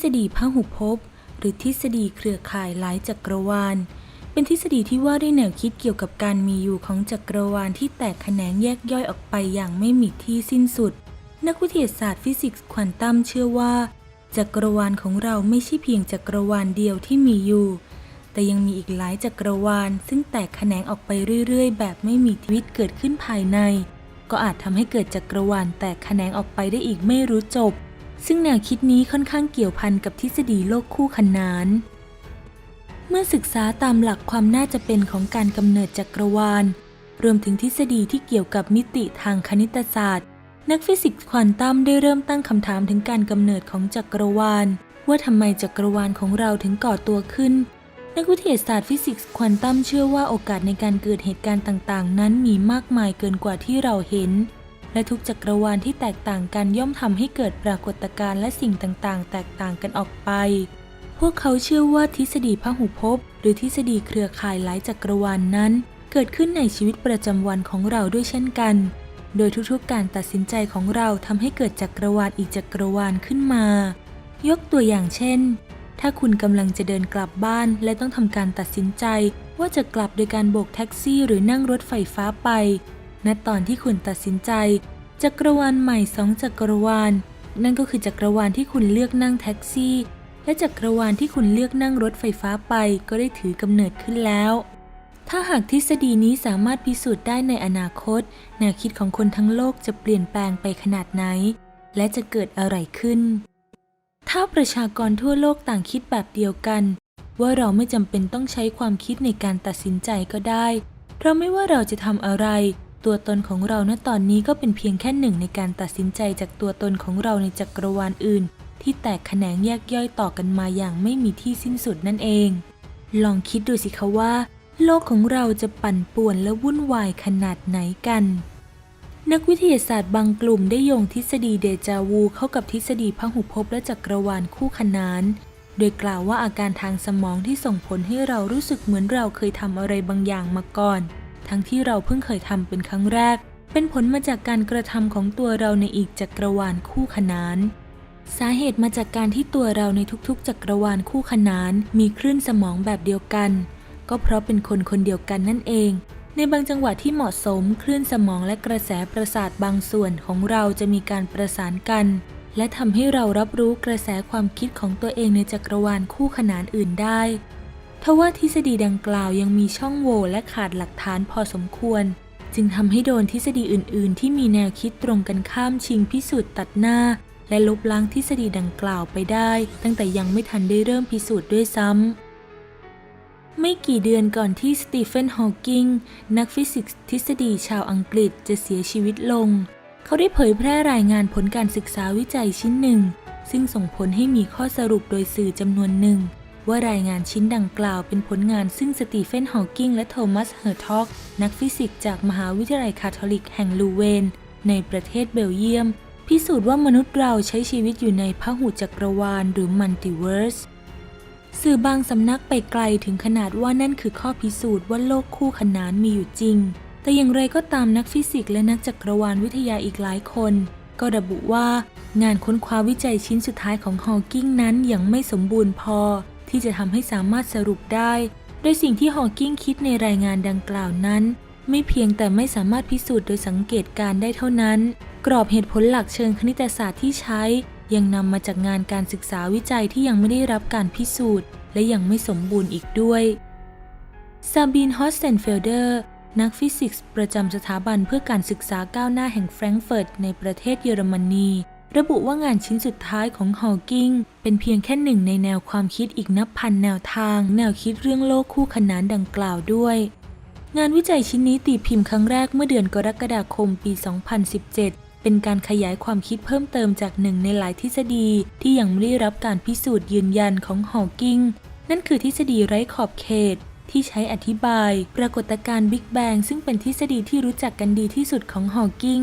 ทฤษฎีพหุภพหรือทฤษฎีเครือข่ายหลายจักรวาล เป็นทฤษฎีที่ว่าด้วยแนวคิดเกี่ยวกับการมีอยู่ของจักรวาลที่แตกแขนงแยกย่อยออกไปอย่างไม่มีที่สิ้นสุด นักวิทยาศาสตร์ฟิสิกส์ควอนตัมเชื่อว่า จักรวาลของเราไม่ใช่เพียงจักรวาลเดียวที่มีอยู่ แต่ยังมีอีกหลายจักรวาล ซึ่งแตกแขนงออกไปเรื่อย ๆ แบบไม่มีชีวิตเกิดขึ้นภายใน ก็อาจทำให้เกิดจักรวาลแตกแขนงออกไปได้อีกไม่รู้จบ ซึ่งแนวคิดนี้ค่อนข้างเกี่ยวพันกับทฤษฎีโลกคู่ขนาน เมื่อศึกษาตามหลักความน่าจะเป็นของการกำเนิดจักรวาล รวมถึงทฤษฎีที่เกี่ยวกับมิติทางคณิตศาสตร์ นักฟิสิกส์ควอนตัมได้เริ่มตั้งคำถามถึงการกำเนิดของจักรวาล ว่าทำไมจักรวาลของเราถึงก่อตัวขึ้น นักวิทยาศาสตร์ฟิสิกส์ควอนตัมเชื่อว่าโอกาสในการเกิดเหตุการณ์ต่าง ๆ นั้นมีมากมายเกินกว่าที่เราเห็น และทุกจักรวาลที่แตกต่างกันย่อมทำให้เกิดปรากฏการณ์และสิ่งต่างๆ แตกต่างกันออกไป พวกเขาเชื่อว่าทฤษฎีพหุภพ หรือทฤษฎีเครือข่ายหลายจักรวาลนนั้น เกิดขึ้นในชีวิตประจำวันของเราด้วยเช่นกัน โดยทุกๆการตัดสินใจของเราทำให้เกิดจักรวาลอีกจักรวาลขึ้นมา ยกตัวอย่างเช่น ถ้าคุณกำลังจะเดินกลับบ้านและต้องทำการตัดสินใจว่าจะกลับโดยการโบกแท็กซี่หรือนั่งรถไฟฟ้าไป ณตอนที่คุณตัดสินใจจักรวาลใหม่สองจักรวาล นั่นก็คือจักรวาลที่คุณเลือกนั่งแท็กซี่ และจักรวาลที่คุณเลือกนั่งรถไฟฟ้าไปก็ได้ถือกำเนิดขึ้นแล้ว ถ้าหากทฤษฎีนี้สามารถพิสูจน์ได้ในอนาคต แนวคิดของคนทั้งโลกจะเปลี่ยนแปลงไปขนาดไหน และจะเกิดอะไรขึ้น ถ้าประชากรทั่วโลกต่างคิดแบบเดียวกัน ว่าเราไม่จำเป็นต้องใช้ความคิดในการตัดสินใจก็ได้ เพราะไม่ว่าเราจะทำอะไร ตัวตนของเราณตอนนี้ก็เป็นเพียงแค่หนึ่งในการตัดสินใจจากตัวตนของเราในจักรวาลอื่น ที่แตกแขนงแยกย่อยต่อกันมาอย่างไม่มีที่สิ้นสุดนั่นเอง ลองคิดดูสิคะว่า โลกของเราจะปั่นป่วนและวุ่นวายขนาดไหนกัน นักวิทยาศาสตร์บางกลุ่มได้โยงทฤษฎีเดจาวูเข้ากับทฤษฎีพหุภพและจักรวาลคู่ขนานโดยกล่าวว่าอาการทางสมองที่ส่งผลให้เรารู้สึกเหมือนเราเคยทำอะไรบางอย่างมาก่อน ทั้งที่เราเพิ่งเคยทำเป็นครั้งแรก เป็นผลมาจากการกระทำของตัวเราในอีกจักรวาลคู่ขนาน สาเหตุมาจากการที่ตัวเราในทุกๆ จักรวาลคู่ขนาน มีคลื่นสมองแบบเดียวกัน ก็เพราะเป็นคนคนเดียวกันนั่นเอง ในบางจังหวะที่เหมาะสมคลื่นสมองและกระแสประสาทบางส่วนของเราจะมีการประสานกัน และทำให้เรารับรู้กระแสความคิดของตัวเองในจักรวาลคู่ขนานอื่นได้ ทว่าทฤษฎีดังกล่าวยังมีช่องโหว่และขาดหลักฐานพอสมควร จึงทำให้โดนทฤษฎีอื่น ๆ ที่มีแนวคิดตรงกันข้ามชิงพิสูจน์ตัดหน้า และลบล้างทฤษฎีดังกล่าวไปได้ ตั้งแต่ยังไม่ทันได้เริ่มพิสูจน์ด้วยซ้ำไม่กี่เดือนก่อนที่สตีเฟนฮอว์กิงนักฟิสิกส์ทฤษฎีชาวอังกฤษจะเสียชีวิตลง เขาได้เผยแพร่รายงานผลการศึกษาวิจัยชิ้นหนึ่ง ซึ่งส่งผลให้มีข้อสรุปโดยสื่อจำนวนหนึ่ง ว่ารายงานชิ้นดังกล่าวเป็นผลงานซึ่งสตีเฟนฮอว์กิงและโทมัสเฮอร์ทอกนักฟิสิกส์จากมหาวิทยาลัยคาทอลิกแห่งลูเวน ในประเทศเบลเยียม พิสูจน์ว่ามนุษย์เราใช้ชีวิตอยู่ในพหุจักรวาลหรือมัลติเวิร์สสื่อบางสำนักไปไกลถึงขนาดว่านั่นคือข้อพิสูจน์ว่าโลกคู่ขนานมีอยู่จริง แต่อย่างไรก็ตามนักฟิสิกส์และนักจักรวาลวิทยาอีกหลายคน ก็ระบุว่างานค้นคว้าวิจัยชิ้นสุดท้ายของฮอว์กิงนั้นยังไม่สมบูรณ์พอ ที่จะทำให้สามารถสรุปได้ โดยสิ่งที่ฮอว์กิงคิดในรายงานดังกล่าวนั้น ไม่เพียงแต่ไม่สามารถพิสูจน์โดยสังเกตการได้เท่านั้น กรอบเหตุผลหลักเชิงคณิตศาสตร์ที่ใช้ ยังนำมาจากงานการศึกษาวิจัยที่ยังไม่ได้รับการพิสูจน์ และยังไม่สมบูรณ์อีกด้วยซาบีนฮอสเซนเฟลเดอร์นักฟิสิกส์ประจำสถาบันเพื่อการศึกษาก้าวหน้าแห่งแฟรงก์เฟิร์ตในประเทศเยอรมนี ระบุว่างานชิ้นสุดท้ายของฮอว์กิงเป็นเพียงแค่หนึ่งในแนวความคิดอีกนับพันแนวทาง แนวคิดเรื่องโลกคู่ขนานดังกล่าวด้วย งานวิจัยชิ้นนี้ตีพิมพ์ครั้งแรกเมื่อเดือนกรกฎาคมปี 2017 เป็นการขยายความคิดเพิ่มเติมจากหนึ่งในหลายทฤษฎีที่ยังไม่ได้รับการพิสูจน์ยืนยันของฮอว์กิงนั่นคือทฤษฎีไร้ขอบเขต ที่ใช้อธิบาย ปรากฏการณ์บิ๊กแบงซึ่งเป็นทฤษฎีที่รู้จักกันดีที่สุดของฮอว์กิง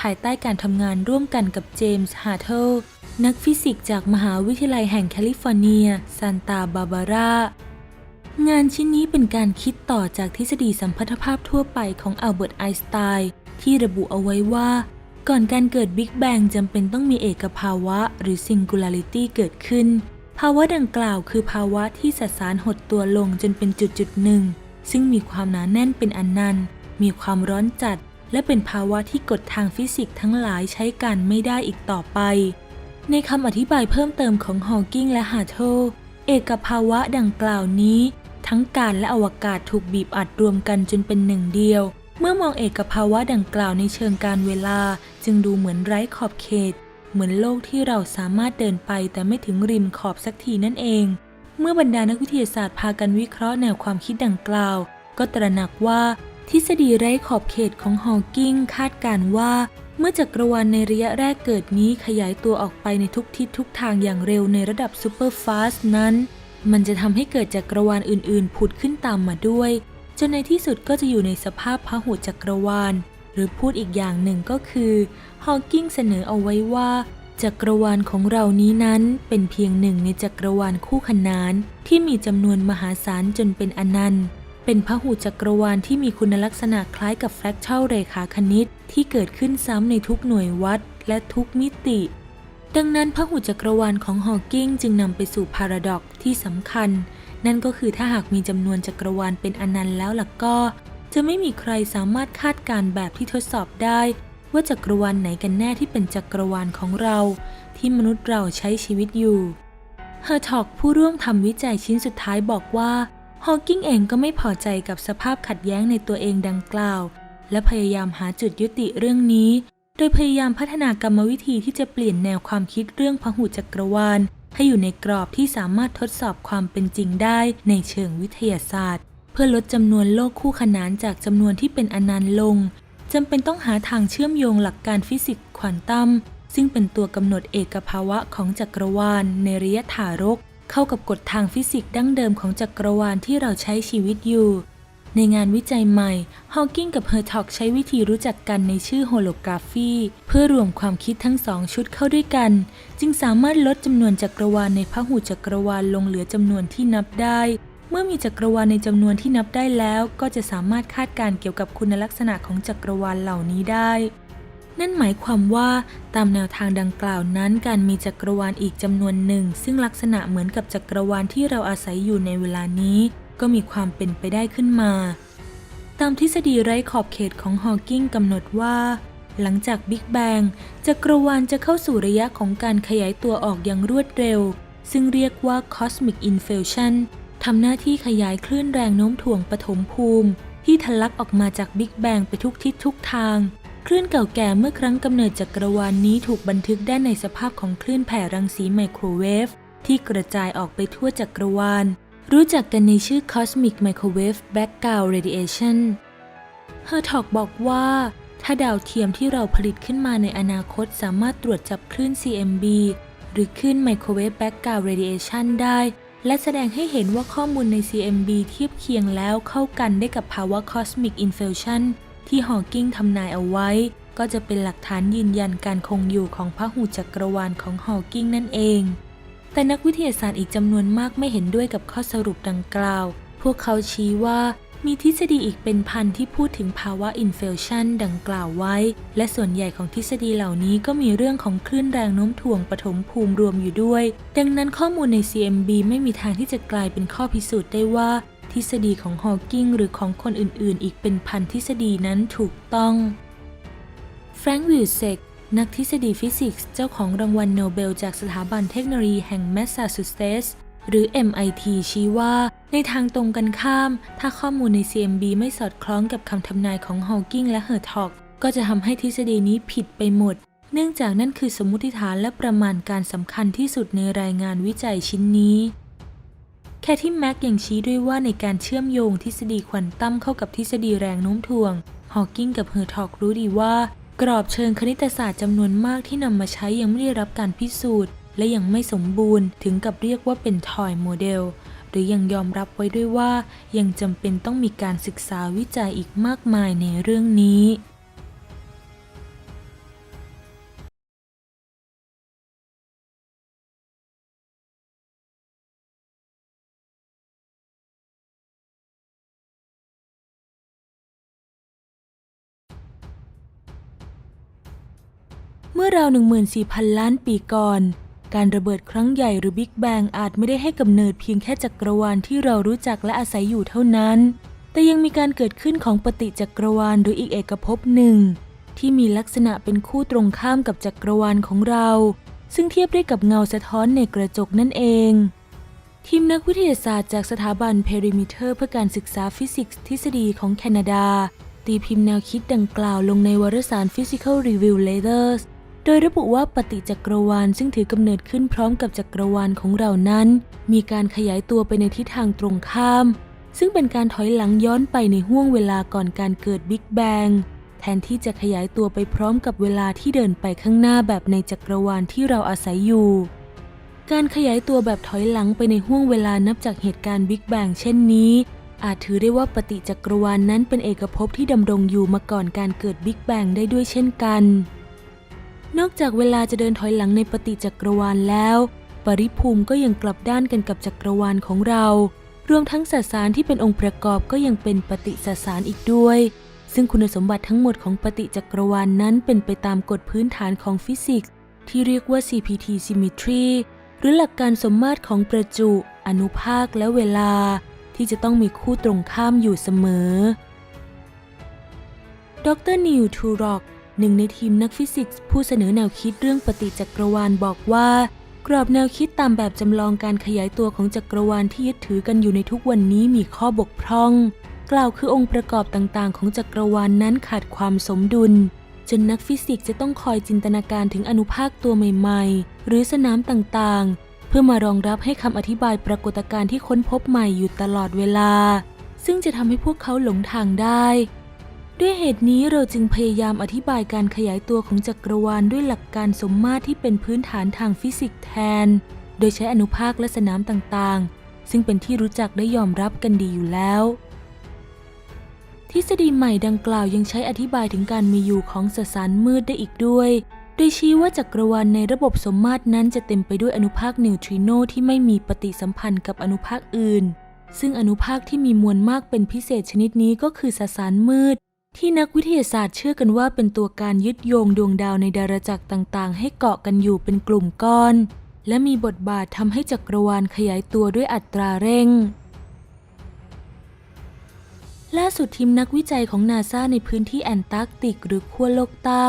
ภายใต้การทำงานร่วมกันกับเจมส์ฮาร์เทลนักฟิสิกส์จากมหาวิทยาลัยแห่งแคลิฟอร์เนียซานตาบาบารางานชิ้นนี้เป็นการคิดต่อจากทฤษฎีสัมพัทธภาพทั่วไปของอัลเบิร์ตไอน์สไตน์ที่ระบุเอาไว้ว่า ก่อนการเกิดบิ๊กแบงจำเป็นต้องมีเอกภาวะหรือ singularity เกิดขึ้น ภาวะดังกล่าวคือภาวะที่สสารหดตัวลงจนเป็นจุดจุดหนึ่ง ซึ่งมีความหนาแน่นเป็นอนันต์มีความร้อนจัด และเป็นภาวะที่กฎทางฟิสิกส์ทั้งหลายใช้การไม่ได้อีกต่อไป ในคำอธิบายเพิ่มเติมของฮอว์กิงและฮาโทเอกภาวะดังกล่าวนี้ ทั้งการและอวกาศถูกบีบอัดรวมกันจนเป็นหนึ่งเดียว เมื่อมองเอกภาวะดังกล่าวในเชิงการเวลา จึงดูเหมือนไร้ขอบเขต เหมือนโลกที่เราสามารถเดินไปแต่ไม่ถึงริมขอบสักทีนั่นเอง เมื่อบรรดานักวิทยาศาสตร์พากันวิเคราะห์แนวความคิดดังกล่าว ก็ตระหนักว่า ทฤษฎีไร้ขอบเขตของฮอว์กิงคาดการณ์ว่า เมื่อจักรวาลในระยะแรกเกิดนี้ขยายตัวออกไปในทุกทิศทุกทางอย่างเร็วในระดับซูเปอร์ฟาสต์นั้น มันจะทำให้เกิดจักรวาลอื่น ๆ ผุดขึ้นตามมาด้วย จนในที่สุดก็จะอยู่ในสภาพพหุจักรวาล หรือพูดอีกอย่างหนึ่งก็คือฮอว์กิงเสนอเอาไว้ว่าจักรวาลของเรานี้นั้นเป็นเพียงหนึ่งในจักรวาลคู่ขนานที่มีจำนวนมหาศาลจนเป็นอนันต์ เป็นพหุจักรวาลที่มีคุณลักษณะคล้ายกับแฟกชัลเรขาคณิต ที่เกิดขึ้นซ้ำในทุกหน่วยวัดและทุกมิติ ดังนั้นพหุจักรวาลของฮอว์กิงจึงนำไปสู่พาราดอกที่สำคัญ นั่นก็คือถ้าหากมีจำนวนจักรวาลเป็นอนันต์แล้วล่ะก็ จะไม่มีใครสามารถคาดการณ์แบบที่ทดสอบได้ ว่าจักรวาลไหนกันแน่ที่เป็นจักรวาลของเรา ที่มนุษย์เราใช้ชีวิตอยู่เฮอร์ทอกผู้ร่วมทำวิจัยชิ้นสุดท้ายบอกว่าฮอว์กิงเองก็ไม่พอใจกับสภาพขัดแย้งในตัวเองดังกล่าว และพยายามหาจุดยุติเรื่องนี้ โดยพยายามพัฒนากรรมวิธีที่จะเปลี่ยนแนวความคิดเรื่องพหุจักรวาล ให้อยู่ในกรอบที่สามารถทดสอบความเป็นจริงได้ในเชิงวิทยาศาสตร์ เพื่อลดจำนวนโลกคู่ขนานจากจำนวนที่เป็นอนันต์ลงจำเป็นต้องหาทางเชื่อมโยงหลักการฟิสิกส์ควอนตัมซึ่งเป็นตัวกำหนดเอกภาวะของจักรวาลในระยะถารก เข้ากับกฎทางฟิสิกส์ดั้งเดิมของจักรวาลที่เราใช้ชีวิตอยู่ ในงานวิจัยใหม่ฮอว์กิงกับเฮอร์ท็อกใช้วิธีรู้จักกันในชื่อโฮโลกราฟีเพื่อรวมความคิดทั้งสองชุดเข้าด้วยกัน จึงสามารถลดจำนวนจักรวาลในพหุจักรวาลลงเหลือจำนวนที่นับได้ เมื่อมีจักรวาลในจำนวนที่นับได้แล้ว ก็จะสามารถคาดการ์เกี่ยวกับคุณลักษณะของจักรวาลเหล่านี้ได้ นั่นหมายความว่าตามแนวทางดังกล่าวนั้น การมีจักรวาลอีกจำนวนหนึ่ง ซึ่งลักษณะเหมือนกับจักรวาลที่เราอาศัยอยู่ในเวลานี้ ก็มีความเป็นไปได้ขึ้นมา ตามทฤษฎีไร้ขอบเขตของฮอว์กิงกำหนดว่าหลังจากบิ๊กแบงจักรวาลจะเข้าสู่ระยะของการขยายตัวออกอย่างรวดเร็ว ซึ่งเรียกว่า cosmic inflation ทำหน้าที่ขยายคลื่นแรงโน้มถ่วงปฐมภูมิ ที่ทะลักออกมาจากบิ๊กแบงไปทุกทิศทุกทาง คลื่นเก่าแก่เมื่อครั้งกำเนิดจักรวาลนนี้ถูกบันทึกได้ในสภาพของคลื่นแผ่รังสีไมโครเวฟที่กระจายออกไปทั่วจักรวาล รู้จักกันในชื่อ Cosmic Microwave Background Radiation เฮอร์ทอกบอกว่า ถ้าดาวเทียมที่เราผลิตขึ้นมาในอนาคตสามารถตรวจจับคลื่น CMB หรือคลื่น Microwave Background Radiation ได้ และแสดงให้เห็นว่าข้อมูลใน CMB เทียบเคียงแล้วเข้ากันได้กับภาวะ Cosmic Inflation ที่ฮอว์กิงทำนายเอาไว้ ก็จะเป็นหลักฐานยืนยันการคงอยู่ของพหูจักรวาลของฮอว์กิงนั่นเอง แต่นักวิทยาศาสตร์อีกจำนวนมากไม่เห็นด้วยกับข้อสรุปดังกล่าว พวกเขาชี้ว่า มีทฤษฎีอีกเป็นพันที่พูดถึงภาวะอินเฟลชันดังกล่าวไว้ และส่วนใหญ่ของทฤษฎีเหล่านี้ก็มีเรื่องของคลื่นแรงโน้มถ่วงปฐมภูมิรวมอยู่ด้วย ดังนั้นข้อมูลใน CMB ไม่มีทางที่จะกลายเป็นข้อพิสูจน์ได้ว่า ทฤษฎีของฮอว์กิงหรือของคนอื่นๆ อีกเป็นพันทฤษฎีนั้นถูกต้องแฟรงค์วิลเซกนักทฤษฎีฟิสิกส์เจ้าของรางวัลโนเบลจากสถาบันเทคโนโลยีแห่งแมสซาชูเซตส์ หรือ MIT ชี้ว่า ในทางตรงกันข้าม ถ้าข้อมูลใน CMB ไม่สอดคล้องกับคำทำนายของฮอว์กิงและเฮอร์ทอกก็จะทำให้ทฤษฎีนี้ผิดไปหมด เนื่องจากนั่นคือสมมติฐานและประมาณการสำคัญที่สุดในรายงานวิจัยชิ้นนี้ แคที่แม็กยังชี้ด้วยว่าในการเชื่อมโยงทฤษฎีควอนตัมเข้ากับทฤษฎีแรงโน้มถ่วงฮอว์กิงกับเฮอร์ทอกรู้ดีว่า กรอบเชิงคณิตศาสตร์จำนวนมากที่นำมาใช้ยังไม่ได้รับการพิสูจน์ และยังไม่สมบูรณ์ถึงกับเรียกว่าเป็นทอยโมเดล หรือยังยอมรับไว้ด้วยว่า ยังจำเป็นต้องมีการศึกษาวิจัยอีกมากมายในเรื่องนี้เมื่อราว14,000 ล้านปีก่อน การระเบิดครั้งใหญ่หรือบิ๊กแบงอาจไม่ได้ให้กำเนิดเพียงแค่จักรวาลที่เรารู้จักและอาศัยอยู่เท่านั้น แต่ยังมีการเกิดขึ้นของปฏิจักรวาลหรืออีกเอกภพหนึ่ง ที่มีลักษณะเป็นคู่ตรงข้ามกับจักรวาลของเรา ซึ่งเทียบได้กับเงาสะท้อนในกระจกนั่นเอง ทีมนักวิทยาศาสตร์จากสถาบันเพริมิเตอร์เพื่อการศึกษาฟิสิกส์ทฤษฎีของแคนาดา ตีพิมพ์แนวคิดดังกล่าวลงในวารสาร Physical Review Letters โดยระบุว่าปฏิจักรวาลซึ่งถือกำเนิดขึ้นพร้อมกับจักรวาลของเรานั้น มีการขยายตัวไปในทิศทางตรงข้าม ซึ่งเป็นการถอยหลังย้อนไปในห่วงเวลาก่อนการเกิดบิ๊กแบงแทนที่จะขยายตัวไปพร้อมกับเวลาที่เดินไปข้างหน้าแบบในจักรวาลที่เราอาศัยอยู่ การขยายตัวแบบถอยหลังไปในห่วงเวลานับจากเหตุการณ์บิ๊กแบงเช่นนี้ อาจถือได้ว่าปฏิจักรวาลนนั้นเป็นเอกภพที่ดำรงอยู่มาก่อนการเกิดบิ๊กแบงได้ด้วยเช่นกัน นอกจากเวลาจะเดินถอยหลังในปฏิจักรวาลแล้ว ปริภูมิก็ยังกลับด้านกันกับจักรวาลของเรา รวมทั้งสสารที่เป็นองค์ประกอบก็ยังเป็นปฏิสสารอีกด้วย ซึ่งคุณสมบัติทั้งหมดของปฏิจักรวาลนนั้นเป็นไปตามกฎพื้นฐานของฟิสิกส์ ที่เรียกว่า CPT symmetry หรือหลักการสมมาตรของประจุ อนุภาคและเวลา ที่จะต้องมีคู่ตรงข้ามอยู่เสมอ ดรนิวทูร็อก หนึ่งในทีมนักฟิสิกส์ผู้เสนอแนวคิดเรื่องปฏิจักรวาลบอกว่า กรอบแนวคิดตามแบบจำลองการขยายตัวของจักรวาลที่ยึดถือกันอยู่ในทุกวันนี้มีข้อบกพร่อง กล่าวคือองค์ประกอบต่างๆ ของจักรวาลนนั้นขาดความสมดุล จนนักฟิสิกส์จะต้องคอยจินตนาการถึงอนุภาคตัวใหม่ ๆ หรือสนามต่างๆ เพื่อมารองรับให้คำอธิบายปรากฏการณ์ที่ค้นพบใหม่อยู่ตลอดเวลา ซึ่งจะทำให้พวกเขาหลงทางได้ ด้วยเหตุนี้เราจึงพยายามอธิบายการขยายตัวของจักรวาลด้วยหลักการสมมาตรที่เป็นพื้นฐานทางฟิสิกส์แทน โดยใช้อนุภาคและสนามต่างๆ ซึ่งเป็นที่รู้จักและยอมรับกันดีอยู่แล้ว ทฤษฎีใหม่ดังกล่าวยังใช้อธิบายถึงการมีอยู่ของสสารมืดได้อีกด้วย โดยชี้ว่าจักรวาลในระบบสมมาตรนั้นจะเต็มไปด้วยอนุภาคนิวทริโนที่ไม่มีปฏิสัมพันธ์กับอนุภาคอื่น ซึ่งอนุภาคที่มีมวลมากเป็นพิเศษชนิดนี้ก็คือสสารมืด ที่นักวิทยาศาสตร์เชื่อกันว่าเป็นตัวการยึดโยงดวงดาวในดาราจักรต่างๆ ให้เกาะกันอยู่เป็นกลุ่มก้อน และมีบทบาททำให้จักรวาลขยายตัวด้วยอัตราเร่ง ล่าสุดทีมนักวิจัยของนาซาในพื้นที่แอนตาร์กติกหรือขั้วโลกใต้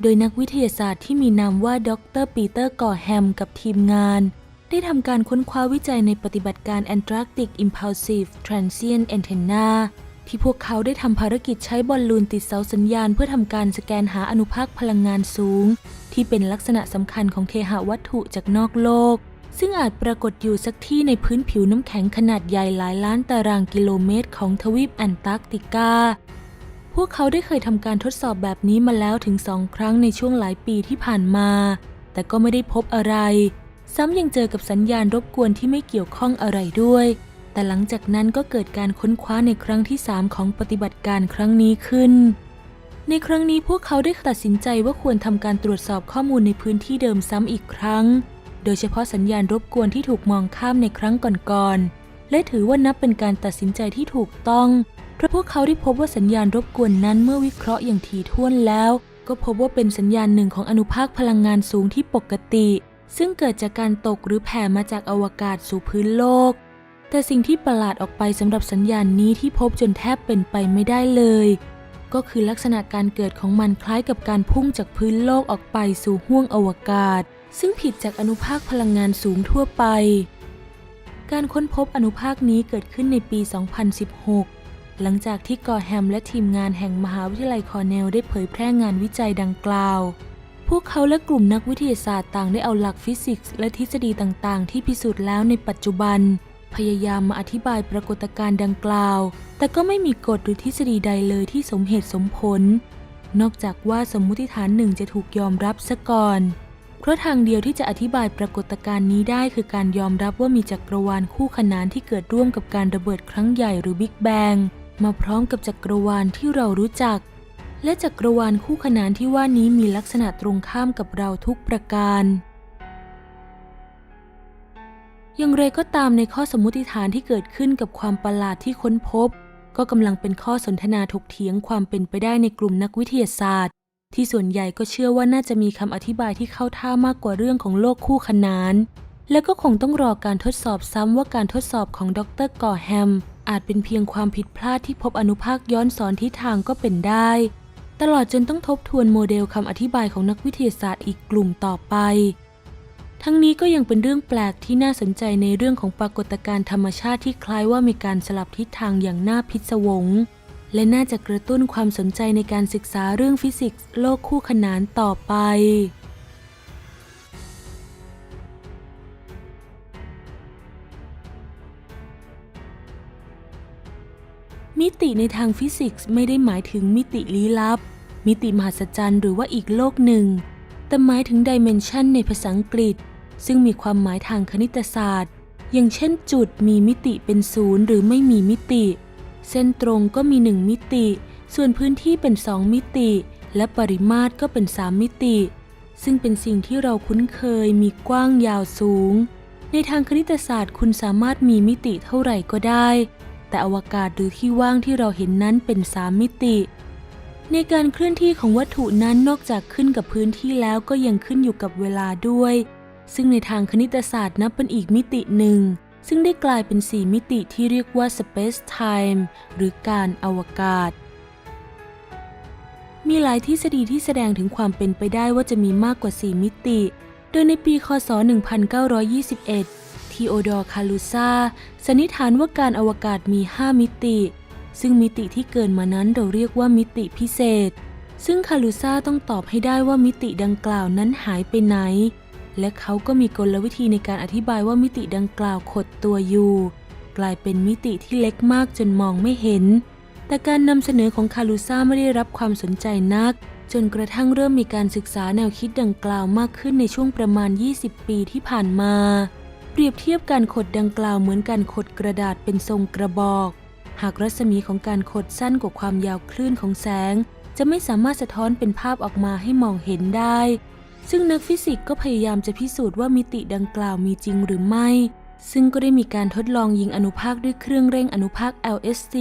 โดยนักวิทยาศาสตร์ที่มีนามว่าดรปีเตอร์กอแฮมกับทีมงาน ได้ทำการค้นคว้าวิจัยในปฏิบัติการ Antarctic Impulsive Transient Antenna ที่พวกเขาได้ทำภารกิจใช้บอลลูนติดเสาสัญญาณ เพื่อทำการสแกนหาอนุภาคพลังงานสูง ที่เป็นลักษณะสำคัญของเทหะวัตถุจากนอกโลก ซึ่งอาจปรากฏอยู่สักที่ในพื้นผิวน้ำแข็งขนาดใหญ่หลายล้านตารางกิโลเมตรของทวีปแอนตาร์กติกา พวกเขาได้เคยทำการทดสอบแบบนี้มาแล้วถึงสองครั้งในช่วงหลายปีที่ผ่านมา แต่ก็ไม่ได้พบอะไร ซ้ำยังเจอกับสัญญาณรบกวนที่ไม่เกี่ยวข้องอะไรด้วย แต่หลังจากนั้นก็เกิดการค้นคว้าในครั้งที่ 3 ของปฏิบัติการครั้งนี้ขึ้น ในครั้งนี้พวกเขาได้ตัดสินใจว่าควรทำการตรวจสอบข้อมูลในพื้นที่เดิมซ้ำอีกครั้ง โดยเฉพาะสัญญาณรบกวนที่ถูกมองข้ามในครั้งก่อนๆ และถือว่านับเป็นการตัดสินใจที่ถูกต้อง เพราะพวกเขาได้พบว่าสัญญาณรบกวนนั้นเมื่อวิเคราะห์อย่างถี่ถ้วนแล้ว ก็พบว่าเป็นสัญญาณหนึ่งของอนุภาคพลังงานสูงที่ปกติ ซึ่งเกิดจากการตกหรือแผ่มาจากอวกาศสู่พื้นโลก แต่สิ่งที่ประหลาดออกไปสำหรับสัญญาณนี้ที่พบจนแทบเป็นไปไม่ได้เลย ก็คือลักษณะการเกิดของมันคล้ายกับการพุ่งจากพื้นโลกออกไปสู่ห้วงอวกาศ ซึ่งผิดจากอนุภาคพลังงานสูงทั่วไป การค้นพบอนุภาคนี้เกิดขึ้นในปี 2016 หลังจากที่กอแฮมและทีมงานแห่งมหาวิทยาลัยคอร์เนลได้เผยแพร่งานวิจัยดังกล่าวพวกเขาและกลุ่มนักวิทยาศาสตร์ต่างได้เอาหลักฟิสิกส์และทฤษฎีต่าง ๆ ที่พิสูจน์แล้วในปัจจุบัน พยายามมาอธิบายปรากฏการณ์ดังกล่าว แต่ก็ไม่มีกฎหรือทฤษฎีใดเลยที่สมเหตุสมผล นอกจากว่าสมมุติฐานหนึ่งจะถูกยอมรับซะก่อน เพราะทางเดียวที่จะอธิบายปรากฏการณ์นี้ได้คือการยอมรับว่ามีจักรวาลคู่ขนานที่เกิดร่วมกับการระเบิดครั้งใหญ่หรือบิ๊กแบงมาพร้อมกับจักรวาลที่เรารู้จัก และจักรวาลคู่ขนานที่ว่านี้มีลักษณะตรงข้ามกับเราทุกประการ อย่างไรก็ตามในข้อสมมติฐานที่เกิดขึ้นกับความประหลาดที่ค้นพบ ก็กำลังเป็นข้อสนทนาถกเถียงความเป็นไปได้ในกลุ่มนักวิทยาศาสตร์ ที่ส่วนใหญ่ก็เชื่อว่าน่าจะมีคำอธิบายที่เข้าท่ามากกว่าเรื่องของโลกคู่ขนาน และก็คงต้องรอการทดสอบซ้ำว่าการทดสอบของดรกอร์แฮมอาจเป็นเพียงความผิดพลาดที่พบอนุภาคย้อนสอนทิศทางก็เป็นได้ ตลอดจนต้องทบทวนโมเดลคำอธิบายของนักวิทยาศาสตร์อีกกลุ่มต่อไป ทั้งนี้ก็ยังเป็นเรื่องแปลกที่น่าสนใจในเรื่องของปรากฏการณ์ธรรมชาติที่คล้ายว่ามีการสลับทิศทางอย่างน่าพิศวง และน่าจะกระตุ้นความสนใจในการศึกษาเรื่องฟิสิกส์โลกคู่ขนานต่อไปมิติในทางฟิสิกส์ไม่ได้หมายถึงมิติลี้ลับ มิติมหัศจรรย์หรือว่าอีกโลกหนึ่ง แต่หมายถึงดิเมนชันในภาษาอังกฤษ ซึ่งมีความหมายทางคณิตศาสตร์ อย่างเช่นจุดมีมิติเป็นศูนย์หรือไม่มีมิติ เส้นตรงก็มีหนึ่งมิติ ส่วนพื้นที่เป็นสองมิติ และปริมาตรก็เป็นสามมิติ ซึ่งเป็นสิ่งที่เราคุ้นเคยมีกว้างยาวสูง ในทางคณิตศาสตร์คุณสามารถมีมิติเท่าไหร่ก็ได้ แต่อวกาศหรือที่ว่างที่เราเห็นนั้นเป็นสามมิติ ในการเคลื่อนที่ของวัตถุนั้นนอกจากขึ้นกับพื้นที่แล้วก็ยังขึ้นอยู่กับเวลาด้วย ซึ่งในทางคณิตศาสตร์นับเป็นอีกมิติหนึ่ง ซึ่งได้กลายเป็นสี่มิติที่เรียกว่า space time หรือการอวกาศ มีหลายทฤษฎีที่แสดงถึงความเป็นไปได้ว่าจะมีมากกว่า 4 มิติ โดยในปี คศ 1921 ทีโอดอร์ คาลูซาสันนิษฐานว่าการอวกาศมี 5 มิติ ซึ่งมิติที่เกินมานั้นเราเรียกว่ามิติพิเศษ ซึ่งคาลูซาต้องตอบให้ได้ว่ามิติดังกล่าวนั้นหายไปไหน และเขาก็มีกลวิธีในการอธิบายว่ามิติดังกล่าวขดตัวอยู่ กลายเป็นมิติที่เล็กมากจนมองไม่เห็น แต่การนำเสนอของคาลูซาไม่ได้รับความสนใจนัก จนกระทั่งเริ่มมีการศึกษาแนวคิดดังกล่าวมากขึ้นในช่วงประมาณ 20 ปีที่ผ่านมา เปรียบเทียบการขดดังกล่าวเหมือนการขดกระดาษเป็นทรงกระบอก หากรัศมีของการขดสั้นกว่าความยาวคลื่นของแสง จะไม่สามารถสะท้อนเป็นภาพออกมาให้มองเห็นได้ ซึ่งนักฟิสิกส์ก็พยายามจะพิสูจน์ว่ามิติดังกล่าวมีจริงหรือไม่ ซึ่งก็ได้มีการทดลองยิงอนุภาคด้วยเครื่องเร่งอนุภาค LSC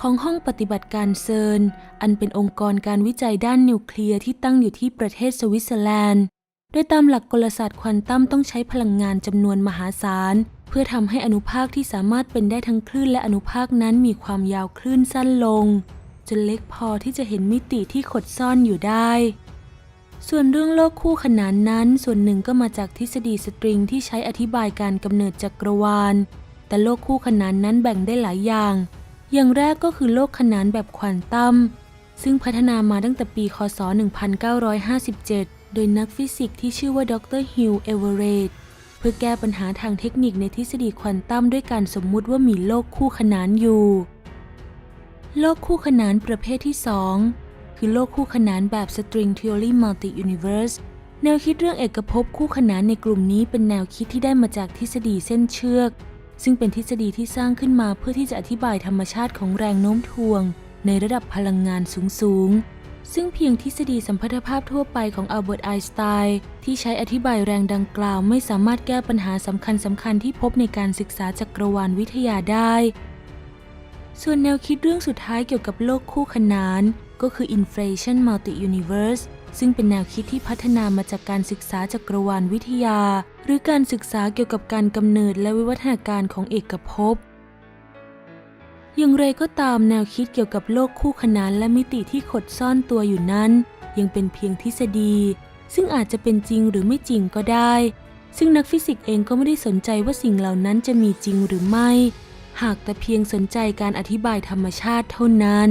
ของห้องปฏิบัติการเซิร์น อันเป็นองค์กรการวิจัยด้านนิวเคลียร์ที่ตั้งอยู่ที่ประเทศสวิตเซอร์แลนด์ โดยตามหลักกลศาสตร์ควอนตัมต้องใช้พลังงานจำนวนมหาศาล เพื่อทำให้อนุภาคที่สามารถเป็นได้ทั้งคลื่นและอนุภาคนั้นมีความยาวคลื่นสั้นลง จนเล็กพอที่จะเห็นมิติที่ขดซ่อนอยู่ได้ ส่วนเรื่องโลกคู่ขนานนั้น ส่วนหนึ่งก็มาจากทฤษฎีสตริงที่ใช้อธิบายการกำเนิดจักรวาล แต่โลกคู่ขนานนั้นแบ่งได้หลายอย่าง อย่างแรกก็คือโลกขนานแบบควอนตัมซึ่งพัฒนามาตั้งแต่ปีคศ 1957 โดยนักฟิสิกส์ที่ชื่อว่าดรฮิวเอเวอเรต เพื่อแก้ปัญหาทางเทคนิคในทฤษฎีควอนตัมด้วยการสมมุติว่ามีโลกคู่ขนานอยู่ โลกคู่ขนานประเภทที่ 2 คือโลกคู่ขนานแบบ String Theory Multi-Universe แนวคิดเรื่องเอกภพคู่ขนานในกลุ่มนี้เป็นแนวคิดที่ได้มาจากทฤษฎีเส้นเชือก ซึ่งเป็นทฤษฎีที่สร้างขึ้นมาเพื่อที่จะอธิบายธรรมชาติของแรงโน้มถ่วง ในระดับพลังงานสูงๆ ซึ่งเพียงทฤษฎีสัมพัทธภาพทั่วไปของอัลเบิร์ตไอน์สไตน์ที่ใช้อธิบายแรงดังกล่าวไม่สามารถแก้ปัญหาสำคัญสำคัญๆที่พบในการศึกษาจักรวาลวิทยาได้ ส่วนแนวคิดเรื่องสุดท้ายเกี่ยวกับโลกคู่ขนาน ก็คือ Inflation Multi-Universe ซึ่งเป็นแนวคิดที่พัฒนามาจากการศึกษาจักรวาลวิทยา หรือการศึกษาเกี่ยวกับการกำเนิดและวิวัฒนาการของเอกภพ อย่างไรก็ตามแนวคิดเกี่ยวกับโลกคู่ขนานและมิติที่ขดซ่อนตัวอยู่นั้น ยังเป็นเพียงทฤษฎี ซึ่งอาจจะเป็นจริงหรือไม่จริงก็ได้ ซึ่งนักฟิสิกส์เองก็ไม่ได้สนใจว่าสิ่งเหล่านั้นจะมีจริงหรือไม่ หากแต่เพียงสนใจการอธิบายธรรมชาติเท่านั้น